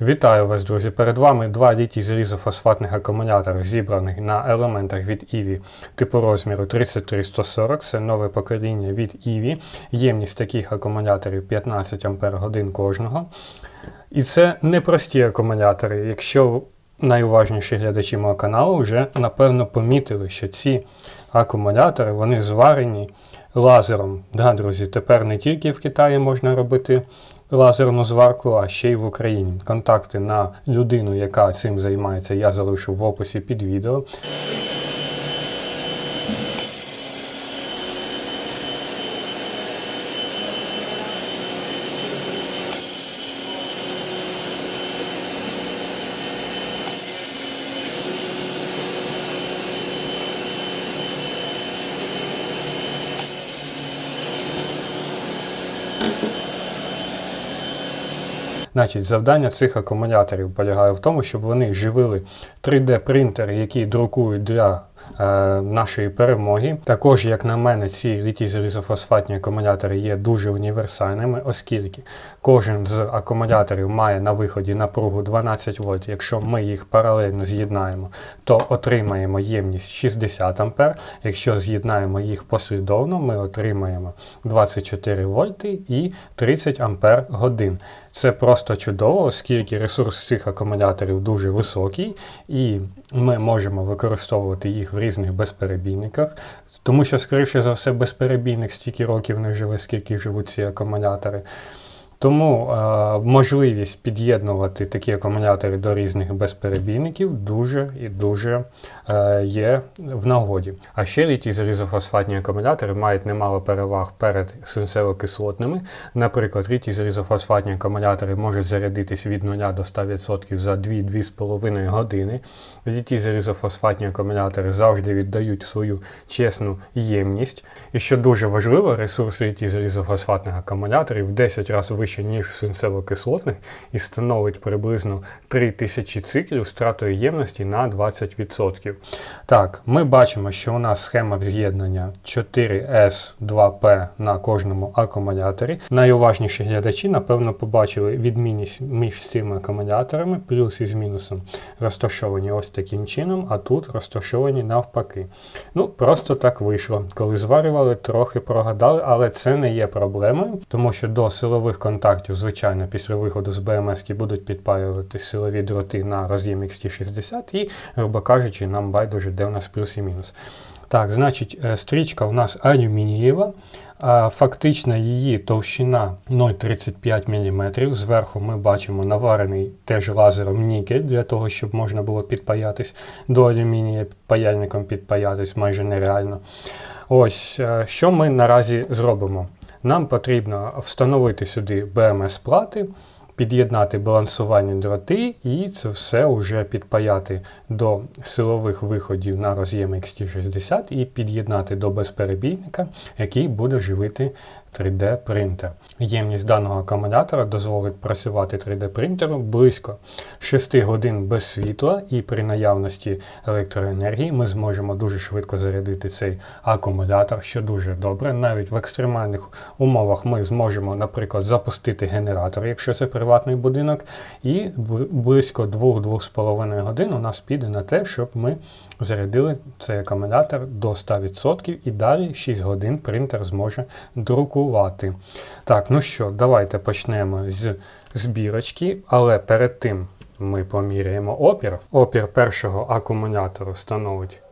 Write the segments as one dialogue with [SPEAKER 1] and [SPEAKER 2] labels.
[SPEAKER 1] Вітаю вас, друзі! Перед вами два літій залізофосфатних акумулятори, зібраних на елементах від EVI типу розміру 33140. Це нове покоління від EVI. Ємність таких акумуляторів 15 Ах кожного. І це не прості акумулятори. Якщо найуважніші глядачі мого каналу вже напевно помітили, що ці акумулятори вони зварені лазером. Да, друзі, тепер не тільки в Китаї можна робити лазерну зварку, а ще й в Україні. Контакти на людину, яка цим займається, я залишу в описі під відео. Значить, завдання цих акумуляторів полягає в тому, щоб вони живили 3D-принтери, які друкують для нашої перемоги. Також, як на мене, ці літій залізофосфатні акумулятори є дуже універсальними, оскільки кожен з акумуляторів має на виході напругу 12 вольт. Якщо ми їх паралельно з'єднаємо, то отримаємо ємність 60 А. Якщо з'єднаємо їх послідовно, ми отримаємо 24 вольти і 30 ампер годин. Це просто чудово, оскільки ресурс цих акумуляторів дуже високий, і ми можемо використовувати їх в різних безперебійниках, тому що, скоріше за все, безперебійник стільки років не живе, скільки живуть ці акумулятори. Тому е, можливість під'єднувати такі акумулятори до різних безперебійників дуже і дуже е, є в нагоді. А ще літій залізофосфатні акумулятори мають немало переваг перед свинцево-кислотними. Наприклад, літій залізофосфатні акумулятори можуть зарядитись від 0 до 100% за 2-2,5 години. Літій залізофосфатні акумулятори завжди віддають свою чесну ємність. І що дуже важливо, ресурс літій залізофосфатних акумуляторів в 10 разів вище, ніж свинцево-кислотних, і становить приблизно 3000 циклів з втратою ємності на 20%. Так, ми бачимо, що у нас схема з'єднання 4S2P на кожному акумуляторі. Найуважніші глядачі, напевно, побачили відмінність між цими акумуляторами, плюс із мінусом розташовані ось таким чином, а тут розташовані навпаки. Ну, просто так вийшло. Коли зварювали, трохи прогадали, але це не є проблемою, тому що до силових контактів, звичайно, після виходу з БМС будуть підпаювати силові дроти на роз'єм XT60 і, грубо кажучи, нам байдуже, де у нас плюс і мінус. Так, значить, е, стрічка у нас алюмінієва. Фактична її товщина 0,35 мм. Зверху ми бачимо наварений теж лазером нікель, для того, щоб можна було підпаятись до алюмінія паяльником підпаятись майже нереально. Ось, е, що ми наразі зробимо? Нам потрібно встановити сюди БМС-плати, під'єднати балансувальні дроти, і це все вже підпаяти до силових виходів на роз'єм XT60 і під'єднати до безперебійника, який буде живити 3D-принтер. Ємність даного акумулятора дозволить працювати 3D-принтеру близько 6 годин без світла, і при наявності електроенергії ми зможемо дуже швидко зарядити цей акумулятор, що дуже добре. Навіть в екстремальних умовах ми зможемо, наприклад, запустити генератор, якщо це приватний будинок, і близько 2-2,5 годин у нас піде на те, щоб ми зарядили цей акумулятор до 100% і далі 6 годин принтер зможе друкувати. Так, ну що, давайте почнемо з збірочки, але перед тим ми поміряємо опір. Опір першого акумулятору становить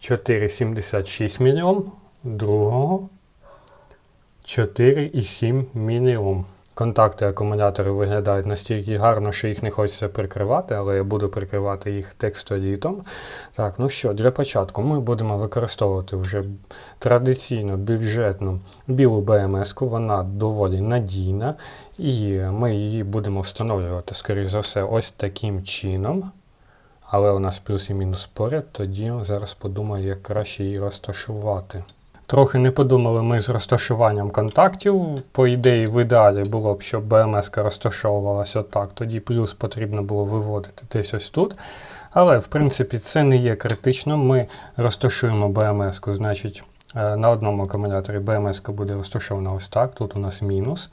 [SPEAKER 1] 4,76 мОм, другого 4,7 мОм. Контакти акумулятори виглядають настільки гарно, що їх не хочеться прикривати, але я буду прикривати їх текстолітом. Так, ну що, для початку ми будемо використовувати вже традиційно бюджетну білу БМС-ку, вона доволі надійна, і ми її будемо встановлювати, скоріш за все, ось таким чином. Але у нас плюс і мінус поряд, тоді зараз подумаю, як краще її розташувати. Трохи не подумали ми з розташуванням контактів. По ідеї, в ідеалі було б, щоб БМС розташовувалася отак. Тоді плюс потрібно було виводити десь ось тут. Але, в принципі, це не є критично. Ми розташуємо БМС, значить, е, на одному акумуляторі БМС буде розташована ось так. Тут у нас мінус.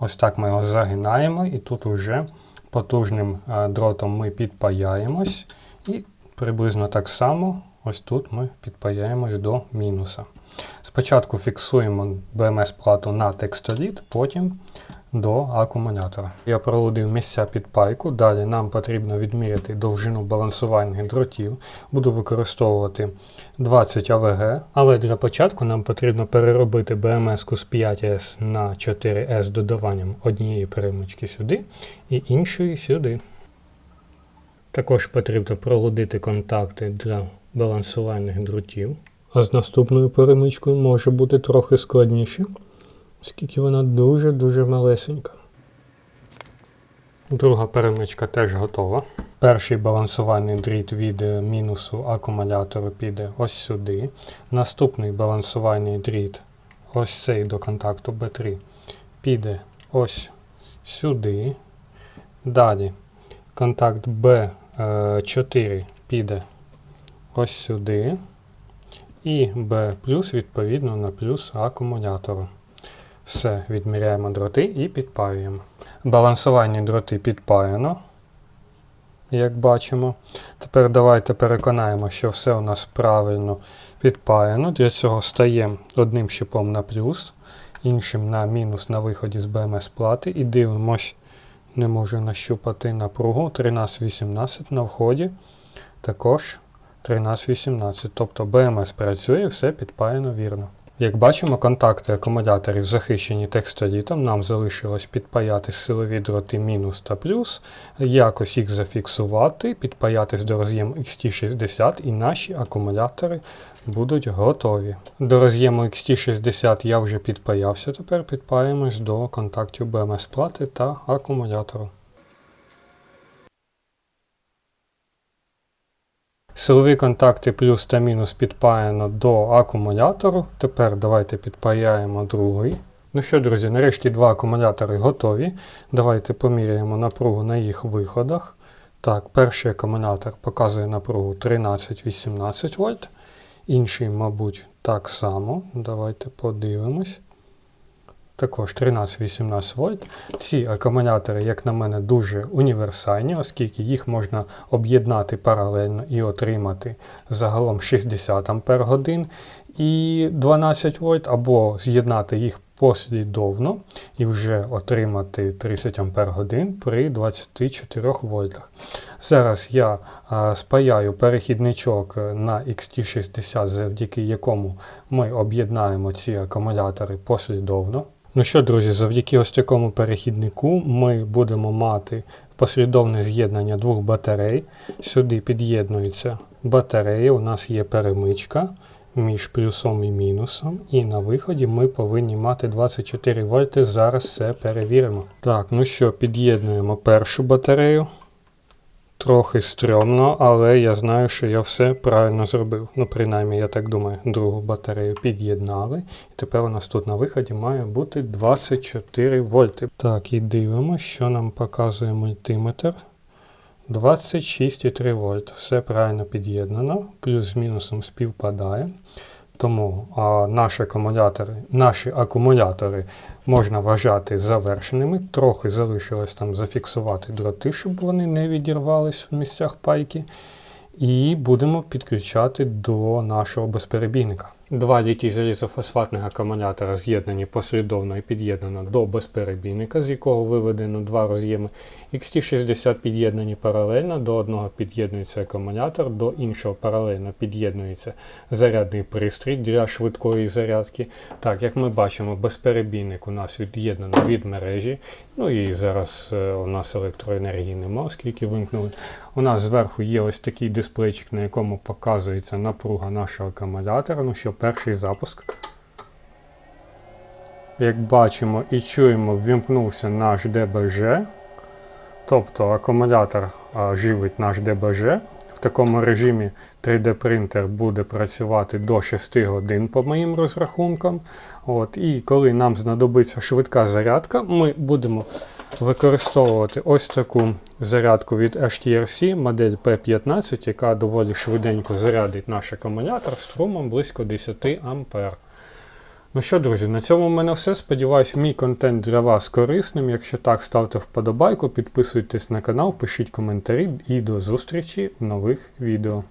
[SPEAKER 1] Ось так ми його загинаємо, і тут вже потужним е, дротом ми підпаяємось. І приблизно так само ось тут ми підпаяємось до мінуса. Спочатку фіксуємо BMS-плату на текстоліт, потім до акумулятора. Я пролудив місця підпайку. Далі нам потрібно відміряти довжину балансувальних дротів. Буду використовувати 20 АВГ, але для початку нам потрібно переробити BMS з 5S на 4S з додаванням однієї перемички сюди і іншої сюди. Також потрібно пролудити контакти для балансувальних дротів. А з наступною перемичкою може бути трохи складніше, оскільки вона дуже-дуже малесенька. Друга перемичка теж готова. Перший балансувальний дріт від е, мінусу акумулятору піде ось сюди. Наступний балансувальний дріт, ось цей до контакту B3, піде ось сюди. Далі контакт B4 піде ось сюди. І B відповідно на плюс акумулятору. Все, відміряємо дроти і підпаюємо. Балансувальні дроти підпаяно, як бачимо. Тепер давайте переконаємо, що все у нас правильно підпаяно. Для цього стаємо одним щипом на плюс, іншим на мінус на виході з БМС плати і дивимось, не можу нащупати напругу 13-18 на вході. Також 13-18. Тобто БМС працює, все підпаяно вірно. Як бачимо, контакти акумуляторів захищені текстолітом, нам залишилось підпаяти силові дроти мінус та плюс, якось їх зафіксувати, підпаятись до роз'єму XT60 і наші акумулятори будуть готові. До роз'єму XT60 я вже підпаявся, тепер підпаємось до контактів BMS плати та акумулятору. Силові контакти плюс та мінус підпаяно до акумулятору. Тепер давайте підпаяємо другий. Ну що, друзі, нарешті два акумулятори готові. Давайте поміряємо напругу на їх виходах. Так, перший акумулятор показує напругу 13-18 вольт. Інший, мабуть, так само. Давайте подивимось. Також 13-18 вольт. Ці акумулятори, як на мене, дуже універсальні, оскільки їх можна об'єднати паралельно і отримати загалом 60 Ампер годин і 12 вольт, або з'єднати їх послідовно і вже отримати 30 Ампер годин при 24 вольтах. Зараз я а, спаяю перехідничок на XT60, завдяки якому ми об'єднаємо ці акумулятори послідовно. Ну що, друзі, завдяки ось такому перехіднику ми будемо мати послідовне з'єднання двох батарей. Сюди під'єднується батарея, у нас є перемичка між плюсом і мінусом. І на виході ми повинні мати 24 вольти. Зараз все перевіримо. Так, ну що, під'єднуємо першу батарею. Трохи стрьомно, але я знаю, що я все правильно зробив. Ну, принаймні, я так думаю, другу батарею під'єднали. І тепер у нас тут на виході має бути 24 вольти. Так, і дивимося, що нам показує мультиметр. 26,3 вольт. Все правильно під'єднано, плюс з мінусом співпадає. Тому а, наші акумулятори наші акумулятори можна вважати завершеними. Трохи залишилось там зафіксувати дроти, щоб вони не відірвались в місцях пайки. І будемо підключати до нашого безперебійника. Два літій залізофосфатних акумулятора з'єднані послідовно і під'єднано до безперебійника, з якого виведено два роз'єми. XT60 під'єднані паралельно, до одного під'єднується акумулятор, до іншого паралельно під'єднується зарядний пристрій для швидкої зарядки. Так, як ми бачимо, безперебійник у нас від'єднано від мережі. Ну і зараз е, у нас електроенергії нема, оскільки вимкнули. У нас зверху є ось такий дисплейчик, на якому показується напруга нашого акумулятора. Ну, що перший запуск. Як бачимо і чуємо, ввімкнувся наш ДБЖ. Тобто акумулятор а, живить наш ДБЖ. В такому режимі 3D-принтер буде працювати до 6 годин по моїм розрахункам. От, І коли нам знадобиться швидка зарядка, ми будемо використовувати ось таку зарядку від HTRC, модель P15, яка доволі швиденько зарядить наш акумулятор струмом близько 10 А. Ну що, друзі, на цьому в мене все. Сподіваюсь, мій контент для вас корисним. Якщо так, ставте вподобайку, підписуйтесь на канал, пишіть коментарі і до зустрічі в нових відео.